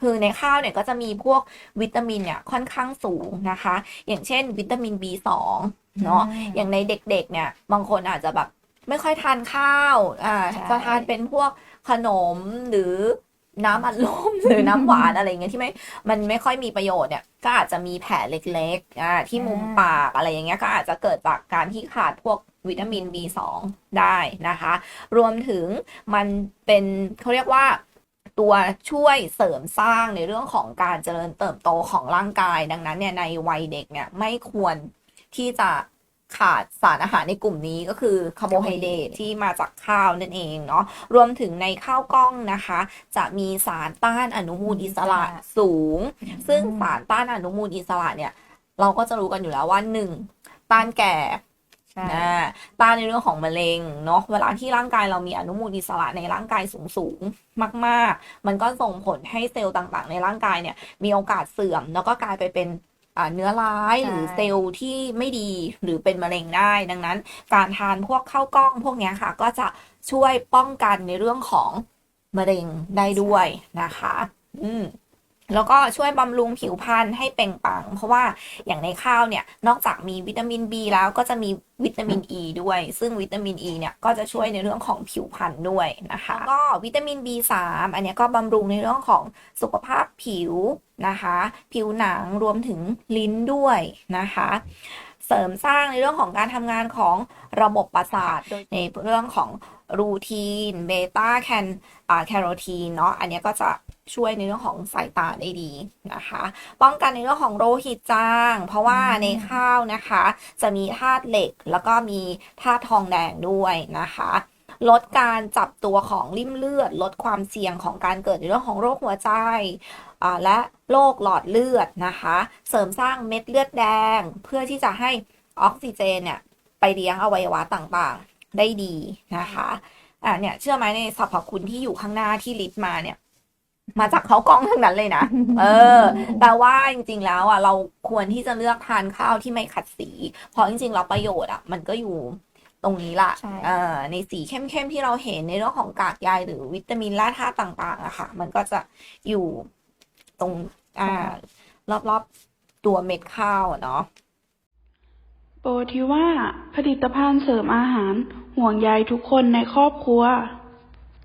คือในข้าวเนี่ยก็จะมีพวกวิตามินเนี่ยค่อนข้างสูงนะคะ อย่างเช่น วิตามิน B2 เนาะอืมอย่างในเด็กๆเนี่ยบางคนอาจจะแบบไม่ค่อยทานข้าวอ่าใช่จะทานเป็นพวกขนมหรือน้ำอัดลมหรือน้ำหวานอะไรเงี้ยที่ไม่ มันไม่ค่อยมีประโยชน์เนี่ย ก็อาจจะมีแผลเล็กๆอ่าที่มุมปากอะไรอย่างเงี้ยก็อาจจะเกิดจากการที่ขาดพวกวิตามิน B2 ได้นะคะ รวมถึงมันเป็นเขาเรียกว่า ตัวช่วยเสริมสร้างในเรื่องของการเจริญเติบโตของร่างกาย ดังนั้นเนี่ยในวัยเด็กเนี่ยไม่ควรที่จะขาดสารอาหารในกลุ่มนี้ก็คือคาร์โบไฮเดรตที่มาจากข้าวนั่นเองเนาะรวมถึงในข้าวกล้องนะคะ จะมีสารต้านอนุมูลอิสระสูง ซึ่งสารต้านอนุมูลอิสระเนี่ย เราก็จะรู้กันอยู่แล้วว่าหนึ่งต้านแก่ ใช่ อ่าต้านในเรื่องของมะเร็งเนาะเวลาที่ร่างกายเรามีอนุมูลอิสระในร่างกายสูงๆมาก ๆ มันก็ส่งผลให้เซลล์ต่างๆ ในร่างกายเนี่ย มีโอกาสเสื่อม แล้วก็กลายไปเป็นอ่าเนื้อร้ายใช่หรือเซลล์ที่ไม่ดีหรือเป็นมะเร็งได้ดังนั้น การทานพวกข้าวกล้องพวกเนี้ยค่ะ ก็จะช่วยป้องกันในเรื่องของมะเร็งได้ด้วยนะคะ อืม แล้วก็ช่วยบำรุงผิวพรรณให้เปล่งปลั่งเพราะว่าอย่างในข้าวเนี่ยนอกจากมีวิตามิน B แล้วก็จะมีวิตามิน E ด้วย ซึ่งวิตามิน E เนี่ยก็จะช่วยในเรื่องของผิวพรรณด้วยนะคะแล้วก็วิตามิน B3 อันนี้ก็บำรุงในเรื่องของสุขภาพผิวนะคะ ผิวหนังรวมถึงลิ้นด้วยนะคะเสริมสร้างในเรื่องของการทำงานของระบบประสาทโดยในเรื่องของรูทีนเบต้าแคนแคโรทีนเนาะอันนี้ก็จะ ช่วยในเรื่องของสายตาได้ดีนะคะ ป้องกันในเรื่องของโรหิตจาง เพราะว่าอืมในข้าวนะคะ จะมีธาตุเหล็กแล้วก็มีธาตุทองแดงด้วยนะคะลดการจับตัวของริ่มเลือด ลดความเสี่ยงของการเกิดในเรื่องของโรคหัวใจอ่าและโรคหลอดเลือดนะคะ เสริมสร้างเม็ดเลือดแดง เพื่อที่จะให้ออกซิเจนเนี่ยไปเลี้ยงอวัยวะต่างๆได้ดีนะคะอ่าเนี่ยเชื่อไหมในสรรพคุณที่อยู่ข้างหน้าที่ลิสต์มาเนี่ย มาจากเขาวกล้องทั้งนั้นเลยนะ เออ แต่ว่าจริงๆแล้วอะเราควรที่จะเลือกทานข้าวที่ไม่ขัดสี เพราะจริงๆแล้วประโยชน์อะมันก็อยู่ตรงนี้ละใช่เอ่อในสีเข้มๆที่เราเห็นในเรื่องของกากใยหรือวิตามินแร่ธาตุต่างๆอะค่ะ มันก็จะอยู่ตรงอ่ารอบๆตัวเม็ดข้าวอะเนาะโปรที่ว่าผลิตภัณฑ์เสริมอาหารห่วงใยทุกคนในครอบครัว